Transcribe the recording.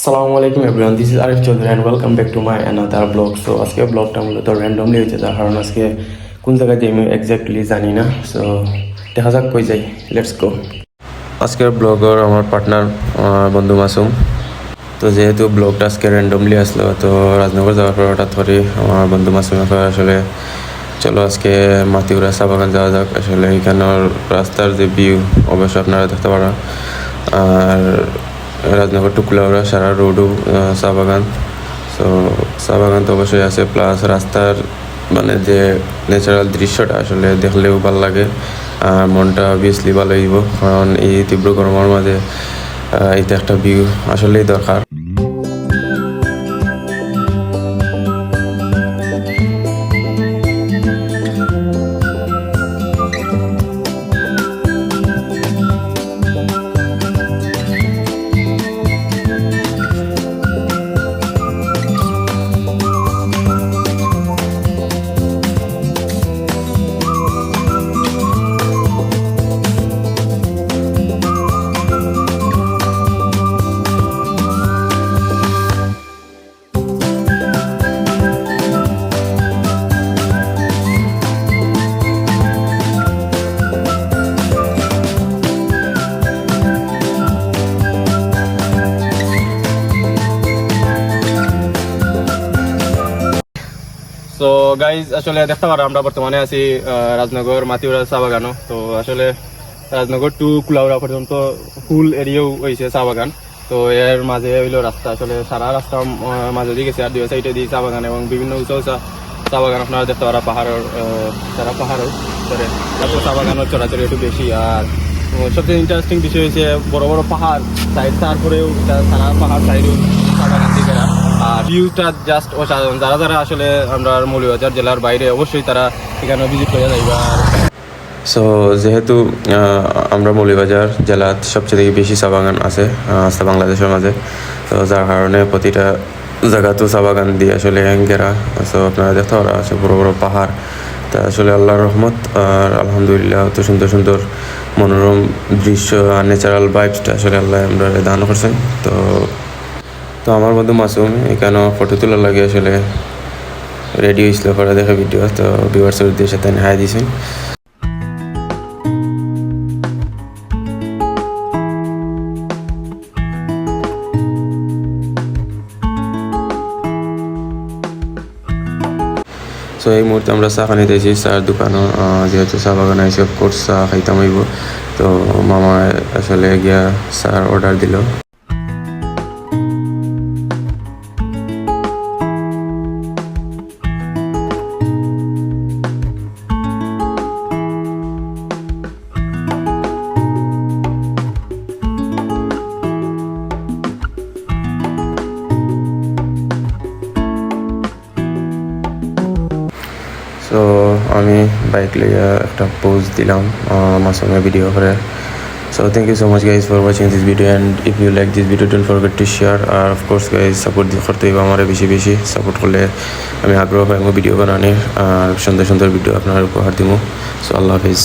আসসালামু আলাইকুম everyone this is Arif Chowdhury and welcome back to my another blog so আজকে ব্লগটা মূলত র্যান্ডমলি হয়েছে, তার কারণ আজকে কোন জায়গায় যাই আমি এক্স্যাক্টলি জানি না। সো দেখা যাক কই যাই। লেটস গো আজকের ব্লগর আমার পার্টনার বন্ধু মাসুম। তো যেহেতু ব্লগটা আজকে র্যান্ডমলি আসলো, তো রাজনগর যাওয়ার পর হঠাৎ করে আমার বন্ধু মাসুমের পর আসলে চলো আজকে মাতিউরা চা বাগান যাওয়া যাক। আসলে এখানের রাস্তার যে ভিউ অবশ্য আপনারা দেখতে পারেন আর রাজনগর টুকুলাউরা সারা রোডও চা বাগান সো চা বাগান তো অবশ্যই আছে। প্লাস রাস্তার মানে যে ন্যাচারাল দৃশ্যটা, আসলে দেখলেও ভালো লাগে। আর মনটা অবভিয়াসলি ভালো হইব। কারণ এই তীব্র গরমের মাঝে এটা একটা ভিউ আসলেই দরকার। গাইজ আসলে দেখতে পারো, আমরা বর্তমানে আছি রাজনগর, মাতিউরা চা বাগানও তো আসলে রাজনগর টু কুলাউড়া পর্যন্ত ফুল এরিয়াও হয়েছে চা বাগান তো এর মাঝে হইল রাস্তা। আসলে সারা রাস্তা মাঝে দিয়ে গেছে, আর দুই সাইডে দিয়ে চা বাগান এবং বিভিন্ন উঁচা উঁচা চা বাগান আপনারা দেখতে পারা পাহাড়ের সারা পাহাড়ের ভিতরে তারপর চা বাগানের চড়াচড়ি একটু বেশি, আর সবচেয়ে ইন্টারেস্টিং বিষয় হয়েছে বড় বড় পাহাড়। সাইড তারপরেও সারা পাহাড় সাইডেও চা বাগান দিকে আর ভিউটা জাস্ট অসাধারণ। যারা যারা আসলে আমরা মৌলভীবাজার জেলার বাইরে, অবশ্যই তারা এখানে ভিজিট করে যাইবা। সো যেহেতু আমরা মৌলিবাজার জেলাত সবচেয়ে বেশি চা বাগান আছে আছে বাংলাদেশের মাঝে, তো যার কারণে প্রতিটা জায়গাতেও চা বাগান দিয়ে আসলে ঘেরা সো আপনারা দেখতে পারা আছে, বড় বড় পাহাড়, তা আসলে আল্লাহর রহমত, আর আলহামদুলিল্লাহ অত সুন্দর সুন্দর মনোরম দৃশ্য আর ন্যাচারাল ভাইবসটা আসলে আল্লাহ আমরা দান করছেন। তো আমার বন্ধু মাসুম এখানে ফটো তোলার লাগে আসলে রেডি হয়েছিল পরে দেখে ভিডিও তো ভিউয়ার্সের উদ্দেশ্যে তাই হাই দিয়েছেন সো এই মুহূর্তে আমরা চা খানি দিয়েছি চার দোকানও যেহেতু চা বাগান আইসি অফকোর্স চা খাইতাম হইব। তো মামা আসলে গিয়া চার অর্ডার দিল। সো আমি বাইক লইয়া একটা পোজ দিলাম আমার সঙ্গে ভিডিও করে। So thank you so much guys for watching this video and if you like this video don't forget to share R of course guys support করতে হইব আমার বেশি বেশি সাপোর্ট করলে আমি আগ্রহ পাইব ভিডিও বানানোর। আর সুন্দর সুন্দর ভিডিও আপনার উপহার দিব। সো আল্লাহ হাফিজ।